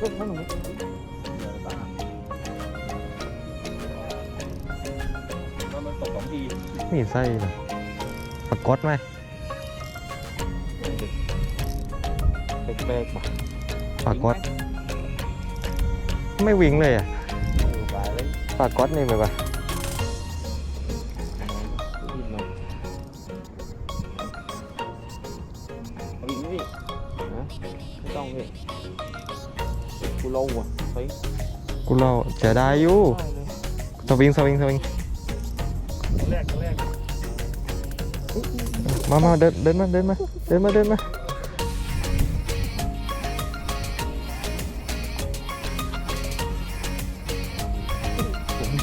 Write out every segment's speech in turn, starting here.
ลูกของหนูก็มันตกสองทีนี่ไส่หรอปรากฏไหมเบรกปะปรากฏไม่วิ่งเลยอะปลากรากฏนี่ไหป่ะว่งไม่วิ่งไม่ต้องวิ่ง กูเล่าอะไปกูเราจะได้อยู่ได้เลยสวิงสวิงสวิงแรกแรกมามาเดินเดินมาเดินมาเดินมาเดินมา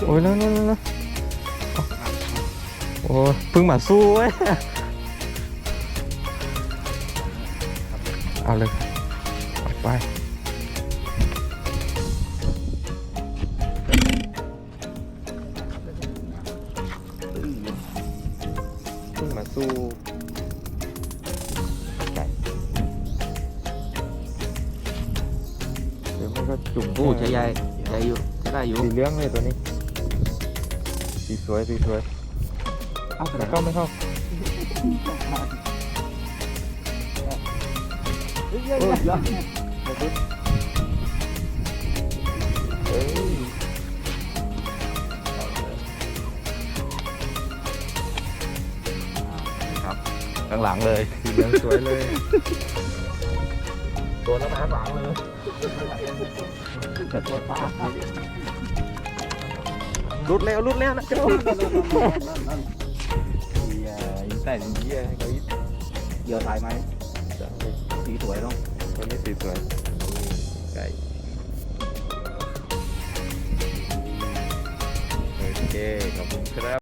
โอ้ยแล้วแล้วแล้วแล้วโอ้ยเพิ่งมาสู้เว้ยเอาเลยไป เพิ่งมาสู้ไก่เดี๋ยวมันก็จุ่มโอ้ใช้ใหญ่ใหญ่อยู่ใช้ได้อยู่สีเหลืองเลยตัวนี้สีสวยสีสวยเอ้าไม่เข้าไม่เข้าเข้างหลังเลยสีเหลืองสวยเลยตัวแล้วมาหลังเลยแต่ตัวป้ารุดแล้วรุดแล้วนะเจ้าเฮียยิงแต่ยิงเฮียให้เขายิงเดี๋ยวถ่ายไหมสีสวยเนาะตัวนี้สีสวยไก่โอเคขอบคุณครับ